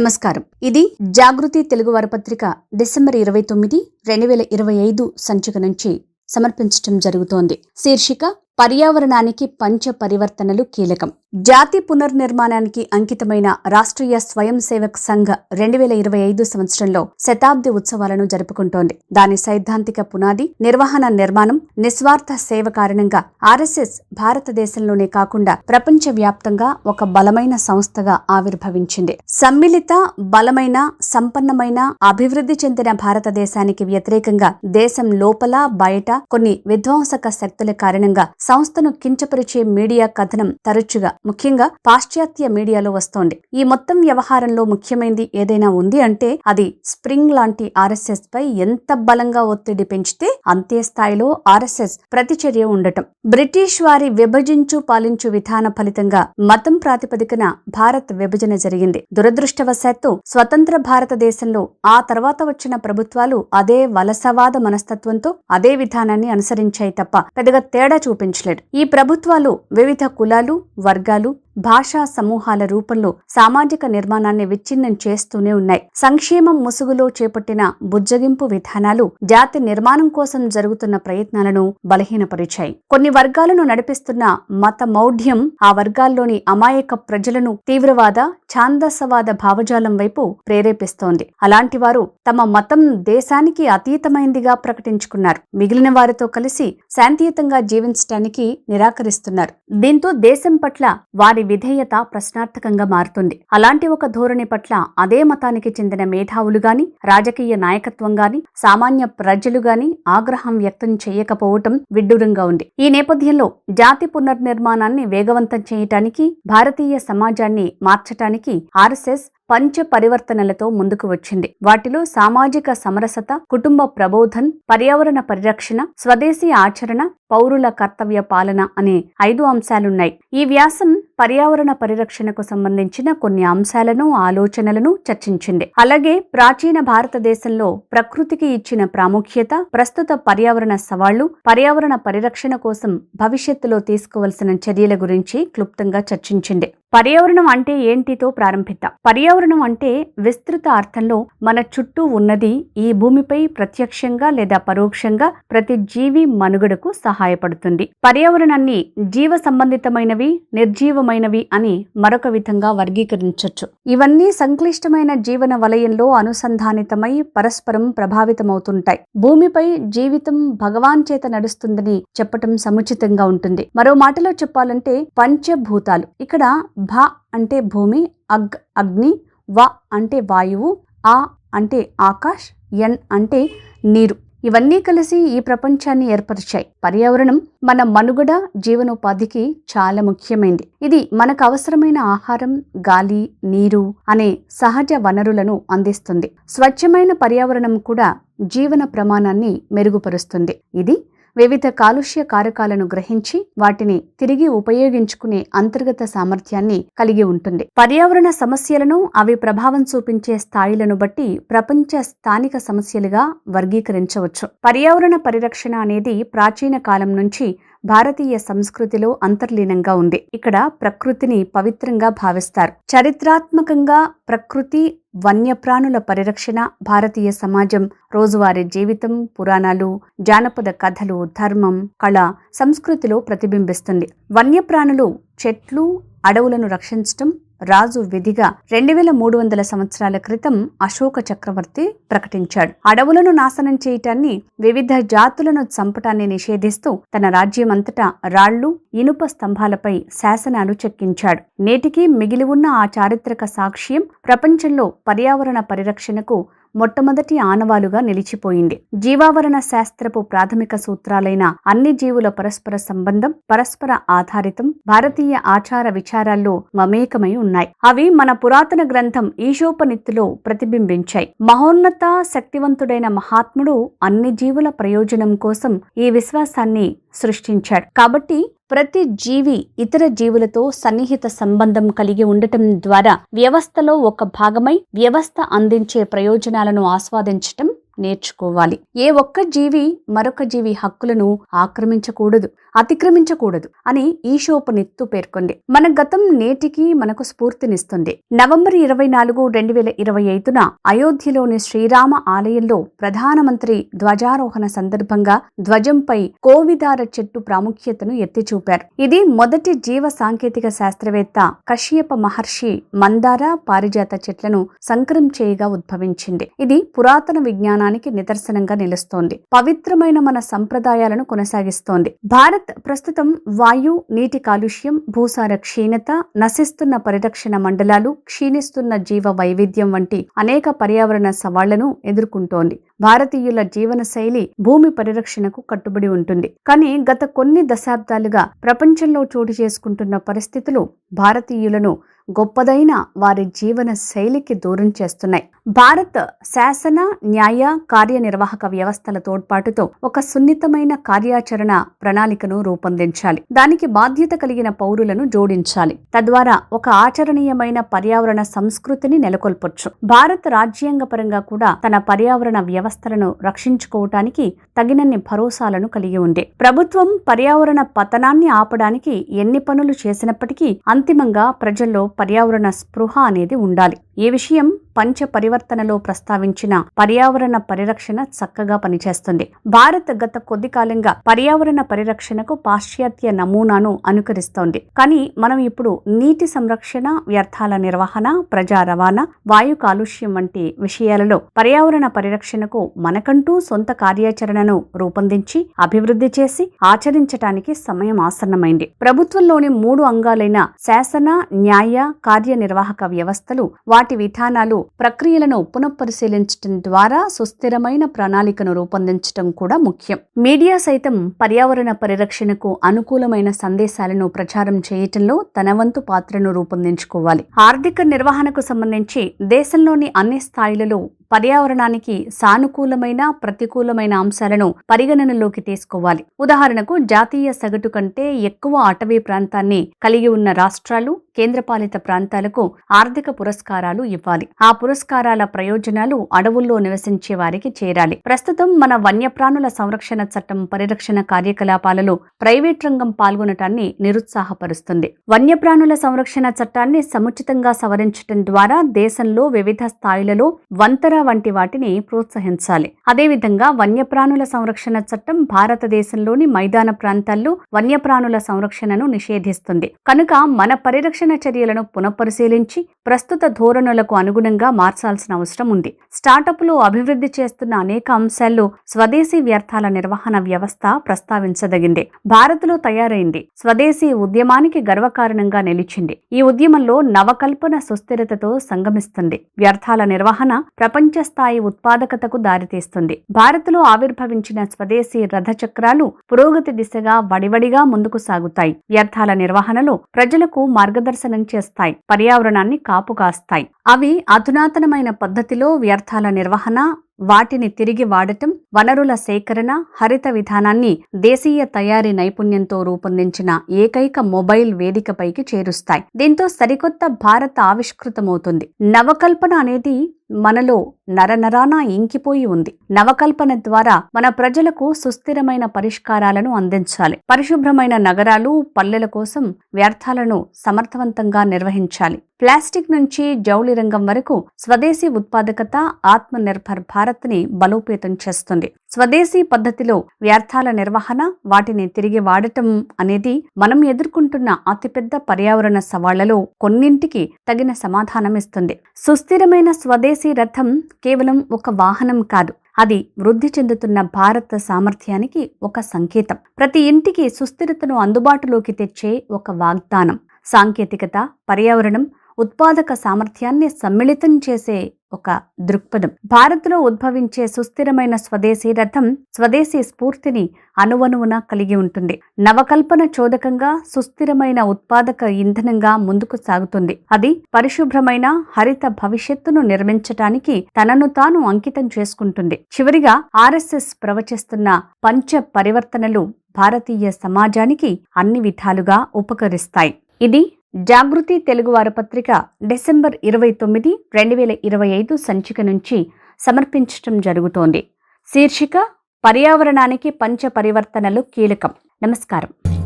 నమస్కారం. ఇది జాగృతి తెలుగు వారపత్రిక డిసెంబర్ ఇరవై తొమ్మిది రెండు వేల ఇరవై ఐదు సంచిక నుంచి సమర్పించటం జరుగుతోంది. శీర్షిక పర్యావరణానికి పంచ పరివర్తనలు కీలకం. జాతి పునర్నిర్మాణానికి అంకితమైన రాష్ట్రీయ స్వయం సేవక్ సంఘ్ రెండు వేల ఇరవై ఐదు సంవత్సరంలో శతాబ్ది ఉత్సవాలను జరుపుకుంటోంది. దాని సైద్ధాంతిక పునాది నిర్వహణ నిర్మాణం నిస్వార్థ సేవ కారణంగా ఆర్ఎస్ఎస్ భారతదేశంలోనే కాకుండా ప్రపంచ వ్యాప్తంగా ఒక బలమైన సంస్థగా ఆవిర్భవించింది. సమ్మిళిత బలమైన సంపన్నమైన అభివృద్ధి చెందిన భారతదేశానికి వ్యతిరేకంగా దేశం లోపల బయట కొన్ని విధ్వంసక శక్తుల కారణంగా సంస్థను కించపరిచే మీడియా కథనం తరచుగా ముఖ్యంగా పాశ్చాత్య మీడియాలో వస్తోంది. ఈ మొత్తం వ్యవహారంలో ముఖ్యమైనది ఏదైనా ఉంది అంటే అది స్ప్రింగ్ లాంటి ఆర్ఎస్ఎస్ పై ఎంత బలంగా ఒత్తిడి పెంచితే అంతే స్థాయిలో ఆర్ఎస్ఎస్ ప్రతిచర్య ఉండటం. బ్రిటిష్ వారి విభజించు పాలించు విధాన ఫలితంగా మతం ప్రాతిపదికన భారత్ విభజన జరిగింది. దురదృష్టవశాత్తు స్వతంత్ర భారతదేశంలో ఆ తర్వాత వచ్చిన ప్రభుత్వాలు అదే వలసవాద మనస్తత్వంతో అదే విధానాన్ని అనుసరించాయి తప్ప పెద్దగా తేడా చూపించలేదు ఈ ప్రభుత్వాలు వివిధ కులాలు వర్గాలు భాషా సమూహాల రూపంలో సామాజిక నిర్మాణాన్ని విచ్ఛిన్నం చేస్తూనే ఉన్నాయి. సంక్షేమం ముసుగులో చేపట్టిన బుజ్జగింపు విధానాలు జాతి నిర్మాణం కోసం జరుగుతున్న ప్రయత్నాలను బలహీనపరిచాయి. కొన్ని వర్గాలను నడిపిస్తున్న మత మౌఢ్యం ఆ వర్గాల్లోని అమాయక ప్రజలను తీవ్రవాద ఛాందసవాద భావజాలం వైపు ప్రేరేపిస్తోంది. అలాంటి వారు తమ మతం దేశానికి అతీతమైందిగా ప్రకటించుకున్నారు. మిగిలిన వారితో కలిసి శాంతియుతంగా జీవించటానికి నిరాకరిస్తున్నారు. దీంతో దేశం పట్ల వారి విధేయత ప్రశ్నార్థకంగా మారుతుంది. అలాంటి ఒక ధోరణి పట్ల అదే మతానికి చెందిన మేధావులు గాని రాజకీయ నాయకత్వం గాని సామాన్య ప్రజలు గాని ఆగ్రహం వ్యక్తం చేయకపోవటం విడ్డూరంగా ఉంది. ఈ నేపథ్యంలో జాతి పునర్నిర్మాణాన్ని వేగవంతం చేయటానికి భారతీయ సమాజాన్ని మార్చటానికి ఆర్ఎస్ఎస్ పంచ పరివర్తనలతో ముందుకు వచ్చింది. వాటిలో సామాజిక సమరసత కుటుంబ ప్రబోధన్ పర్యావరణ పరిరక్షణ స్వదేశీ ఆచరణ పౌరుల కర్తవ్య పాలన అనే ఐదు అంశాలున్నాయి. ఈ వ్యాసం పర్యావరణ పరిరక్షణకు సంబంధించిన కొన్ని అంశాలను ఆలోచనలను చర్చించింది. అలాగే ప్రాచీన భారతదేశంలో ప్రకృతికి ఇచ్చిన ప్రాముఖ్యత ప్రస్తుత పర్యావరణ సవాళ్ళు పర్యావరణ పరిరక్షణ కోసం భవిష్యత్తులో తీసుకోవలసిన చర్యల గురించి క్లుప్తంగా చర్చించింది. పర్యావరణం అంటే ఏంటితో ప్రారంభిద్దాం. పర్యావరణం అంటే విస్తృత అర్థంలో మన చుట్టూ ఉన్నది ఈ భూమిపై ప్రత్యక్షంగా లేదా పరోక్షంగా ప్రతి జీవి మనుగడకు సహాయపడుతుంది. పర్యావరణాన్ని జీవ సంబంధితమైనవి నిర్జీవమైనవి అని మరొక విధంగా వర్గీకరించవచ్చు ఇవన్నీ సంక్లిష్టమైన జీవన వలయంలో అనుసంధానితమై పరస్పరం ప్రభావితమవుతుంటాయి. భూమిపై జీవితం భగవాన్ చేత నడుస్తుందని చెప్పటం సముచితంగా ఉంటుంది. మరో మాటలో చెప్పాలంటే పంచభూతాలు. ఇక్కడ భ అంటే భూమి అగ్ అగ్ని వ అంటే వాయువు ఆ అంటే ఆకాష్ ఎన్ అంటే నీరు. ఇవన్నీ కలిసి ఈ ప్రపంచాన్ని ఏర్పరిచాయి. పర్యావరణం మన మనుగడ జీవనోపాధికి చాలా ముఖ్యమైనది ఇది మనకు అవసరమైన ఆహారం గాలి నీరు అనే సహజ వనరులను అందిస్తుంది. స్వచ్ఛమైన పర్యావరణం కూడా జీవన ప్రమాణాన్ని మెరుగుపరుస్తుంది. ఇది వివిధ కాలుష్య కారకాలను గ్రహించి వాటిని తిరిగి ఉపయోగించుకునే అంతర్గత సామర్థ్యాన్ని కలిగి ఉంటుంది. పర్యావరణ సమస్యలను అవి ప్రభావం చూపించే స్థాయిలను బట్టి ప్రపంచ స్థానిక సమస్యలుగా వర్గీకరించవచ్చు. పర్యావరణ పరిరక్షణ అనేది ప్రాచీన కాలం నుంచి భారతీయ సంస్కృతిలో అంతర్లీనంగా ఉంది. ఇక్కడ ప్రకృతిని పవిత్రంగా భావిస్తారు. చరిత్రాత్మకంగా ప్రకృతి వన్యప్రాణుల పరిరక్షణ భారతీయ సమాజం రోజువారీ జీవితం పురాణాలు జానపద కథలు ధర్మం కళ సంస్కృతిలో ప్రతిబింబిస్తుంది. వన్యప్రాణులు చెట్లు అడవులను రక్షించటం రాజు విధిగా రెండు వేల మూడు వందల సంవత్సరాల క్రితం అశోక చక్రవర్తి ప్రకటించాడు. అడవులను నాశనం చేయటాన్ని వివిధ జాతులను చంపటాన్ని నిషేధిస్తూ తన రాజ్యమంతటా రాళ్ళు ఇనుప స్తంభాలపై శాసనాలు చెక్కించాడు. నేటికి మిగిలి ఉన్న ఆ చారిత్రక సాక్ష్యం ప్రపంచంలో పర్యావరణ పరిరక్షణకు మొట్టమొదటి ఆనవాలుగా నిలిచిపోయింది. జీవావరణ శాస్త్రపు ప్రాథమిక సూత్రాలైన అన్ని జీవుల పరస్పర సంబంధం పరస్పర ఆధారితం భారతీయ ఆచార విచారాల్లో మమేకమై ఉన్నాయి. అవి మన పురాతన గ్రంథం ఈశోపనిత్తులో ప్రతిబింబించాయి. మహోన్నత శక్తివంతుడైన మహాత్ముడు అన్ని జీవుల ప్రయోజనం కోసం ఈ విశ్వాసాన్ని సృష్టించాడు. కాబట్టి ప్రతి జీవి ఇతర జీవులతో సన్నిహిత సంబంధం కలిగి ఉండటం ద్వారా వ్యవస్థలో ఒక భాగమై వ్యవస్థ అందించే ప్రయోజనాలను ఆస్వాదించటం నేర్చుకోవాలి. ఏ ఒక్క జీవి మరొక జీవి హక్కులను ఆక్రమించకూడదు. అతిక్రమించకూడదు అని ఈశోపనిత్తు పేర్కొంది. మన గతం నేటికి మనకు స్ఫూర్తినిస్తుంది. నవంబర్ ఇరవై నాలుగు రెండు వేల ఇరవై ఐదున అయోధ్యలోని శ్రీరామ ఆలయంలో ప్రధానమంత్రి ధ్వజారోహణ సందర్భంగా ధ్వజంపై కోవిదార చెట్టు ప్రాముఖ్యతను ఎత్తిచూపారు. ఇది మొదటి జీవ సాంకేతిక శాస్త్రవేత్త కశ్యప మహర్షి మందార పారిజాత చెట్లను సంకరం చేయగా ఉద్భవించింది. ఇది పురాతన విజ్ఞానానికి నిదర్శనంగా నిలుస్తోంది. పవిత్రమైన మన సంప్రదాయాలను కొనసాగిస్తోంది. భారత ప్రస్తుతం వాయు నీటి కాలుష్యం భూసార క్షీణత నశిస్తున్న పరిరక్షణ మండలాలు క్షీణిస్తున్న జీవ వైవిధ్యం వంటి అనేక పర్యావరణ సవాళ్ళను ఎదుర్కొంటోంది. భారతీయుల జీవన శైలి భూమి పరిరక్షణకు కట్టుబడి ఉంటుంది. కానీ గత కొన్ని దశాబ్దాలుగా ప్రపంచంలో చోటు చేసుకుంటున్న పరిస్థితులు భారతీయులను గొప్పదైన వారి జీవన శైలికి దూరం చేస్తున్నాయి. భారత్ శాసన న్యాయ కార్యనిర్వాహక వ్యవస్థల తోడ్పాటుతో ఒక సున్నితమైన కార్యాచరణ ప్రణాళికను రూపొందించాలి. దానికి బాధ్యత కలిగిన పౌరులను జోడించాలి. తద్వారా ఒక ఆచరణీయమైన పర్యావరణ సంస్కృతిని నెలకొల్పొచ్చు. భారత్ రాజ్యాంగపరంగా కూడా తన పర్యావరణ వ్యవస్థలను రక్షించుకోవటానికి తగినన్ని భరోసాలను కలిగి ఉంది. ప్రభుత్వం పర్యావరణ పతనాన్ని ఆపడానికి ఎన్ని పనులు చేసినప్పటికీ అంతిమంగా ప్రజల్లో పర్యావరణ స్పృహ అనేది ఉండాలి. ఈ విషయం పంచ పరివర్తనలో ప్రస్తావించిన పర్యావరణ పరిరక్షణ చక్కగా పనిచేస్తుంది. భారత్ గత కొద్ది కాలంగా పర్యావరణ పరిరక్షణకు పాశ్చాత్య నమూనాను అనుకరిస్తోంది. కానీ మనం ఇప్పుడు నీటి సంరక్షణ వ్యర్థాల నిర్వహణ ప్రజా రవాణా వాయు కాలుష్యం వంటి విషయాలలో పర్యావరణ పరిరక్షణకు మనకంటూ సొంత కార్యాచరణను రూపొందించి అభివృద్ధి చేసి ఆచరించటానికి సమయం ఆసన్నమైంది. ప్రభుత్వంలోని మూడు అంగాలైన శాసన న్యాయ కార్యనిర్వాహక వ్యవస్థలు వాటి విధానాలు ప్రక్రియలను పునఃపరిశీలించడం ద్వారా సుస్థిరమైన ప్రణాళికను రూపొందించడం కూడా ముఖ్యం. మీడియా సైతం పర్యావరణ పరిరక్షణకు అనుకూలమైన సందేశాలను ప్రచారం చేయటంలో తన వంతు పాత్రను రూపొందించుకోవాలి. ఆర్థిక నిర్వహణకు సంబంధించి దేశంలోని అన్ని స్థాయిలలో పర్యావరణానికి సానుకూలమైన ప్రతికూలమైన అంశాలను పరిగణనలోకి తీసుకోవాలి. ఉదాహరణకు జాతీయ సగటు కంటే ఎక్కువ అటవీ ప్రాంతాన్ని కలిగి ఉన్న రాష్ట్రాలు కేంద్రపాలిత ప్రాంతాలకు ఆర్థిక పురస్కారాలు ఇవ్వాలి. ఆ పురస్కారాల ప్రయోజనాలు అడవుల్లో నివసించే వారికి చేరాలి. ప్రస్తుతం మన వన్యప్రాణుల సంరక్షణ చట్టం పరిరక్షణ కార్యకలాపాలలో ప్రైవేట్ రంగం పాల్గొనటాన్ని నిరుత్సాహపరుస్తుంది. వన్యప్రాణుల సంరక్షణ చట్టాన్ని సముచితంగా సవరించడం ద్వారా దేశంలో వివిధ స్థాయిలలో వంతర వంటి వాటిని ప్రోత్సహించాలి. అదేవిధంగా వన్యప్రాణుల సంరక్షణ చట్టం భారతదేశంలోని మైదాన ప్రాంతాల్లో వన్యప్రాణుల సంరక్షణను నిషేధిస్తుంది. కనుక మన పరిరక్షణ చర్యలను పునఃపరిశీలించి ప్రస్తుత ధోరణులకు అనుగుణంగా మార్చాల్సిన అవసరం ఉంది. స్టార్టప్లు అభివృద్ధి చేస్తున్న అనేక అంశాల్లో స్వదేశీ వ్యర్థాల నిర్వహణ వ్యవస్థ ప్రస్తావించదగింది. భారత్లో తయారైంది. స్వదేశీ ఉద్యమానికి గర్వకారణంగా నిలిచింది. ఈ ఉద్యమంలో నవకల్పన సుస్థిరతతో సంగమిస్తుంది. వ్యర్థాల నిర్వహణ ప్రపంచ స్థాయి ఉత్పాదకతకు దారితీస్తుంది. భారత్లో ఆవిర్భవించిన స్వదేశీ రథచక్రాలు పురోగతి దిశగా వడివడిగా ముందుకు సాగుతాయి. వ్యర్థాల నిర్వహణలో ప్రజలకు మార్గదర్శనం చేస్తాయి. పర్యావరణాన్ని కాపు కాస్తాయి అవి అధునాతనమైన పద్ధతిలో వ్యర్థాల నిర్వహణ వాటిని తిరిగి వాడటం వనరుల సేకరణ హరిత విధానాన్ని దేశీయ తయారీ నైపుణ్యంతో రూపొందించిన ఏకైక మొబైల్ వేదికపైకి చేరుస్తాయి. దీంతో సరికొత్త భారత ఆవిష్కృతమవుతుంది. నవకల్పన అనేది మనలో నరనరాన ఇంకిపోయి ఉంది. నవకల్పన ద్వారా మన ప్రజలకు సుస్థిరమైన పరిష్కారాలను అందించాలి. పరిశుభ్రమైన నగరాలు పల్లెల కోసం వ్యర్థాలను సమర్థవంతంగా నిర్వహించాలి. ప్లాస్టిక్ నుంచి జౌళి రంగం వరకు స్వదేశీ ఉత్పాదకత ఆత్మ నిర్భర్ భారత్ని బలోపేతం చేస్తుంది. స్వదేశీ పద్ధతిలో వ్యర్థాల నిర్వహణ వాటిని తిరిగి వాడటం అనేది మనం ఎదుర్కొంటున్న అతిపెద్ద పర్యావరణ సవాళ్ళలో కొన్నింటికి తగిన సమాధానమిస్తుంది సుస్థిరమైన స్వదేశీ రథం కేవలం ఒక వాహనం కాదు అది వృద్ధి చెందుతున్న భారత సామర్థ్యానికి ఒక సంకేతం. ప్రతి ఇంటికి సుస్థిరతను అందుబాటులోకి తెచ్చే ఒక వాగ్దానం. సాంకేతికత పర్యావరణం ఉత్పాదక సామర్థ్యాన్ని సమ్మిళితం చేసే ఒక దృక్పథం. భారత్లో ఉద్భవించే సుస్థిరమైన స్వదేశీ రథం స్వదేశీ స్ఫూర్తిని అణువణువున కలిగి ఉంటుంది. నవకల్పన చోదకంగా సుస్థిరమైన ఉత్పాదక ఇంధనంగా ముందుకు సాగుతుంది. అది పరిశుభ్రమైన హరిత భవిష్యత్తును నిర్మించటానికి తనను తాను అంకితం చేసుకుంటుంది. చివరిగా ఆర్ఎస్ఎస్ ప్రవచిస్తున్న పంచ పరివర్తనలు భారతీయ సమాజానికి అన్ని విధాలుగా ఉపకరిస్తాయి. ఇది జాగృతి తెలుగు పత్రిక డిసెంబర్ ఇరవై తొమ్మిది రెండు వేల ఇరవై ఐదు సంచిక నుంచి సమర్పించటం జరుగుతోంది. శీర్షిక పర్యావరణానికి పంచ పరివర్తనలు కీలకం. నమస్కారం.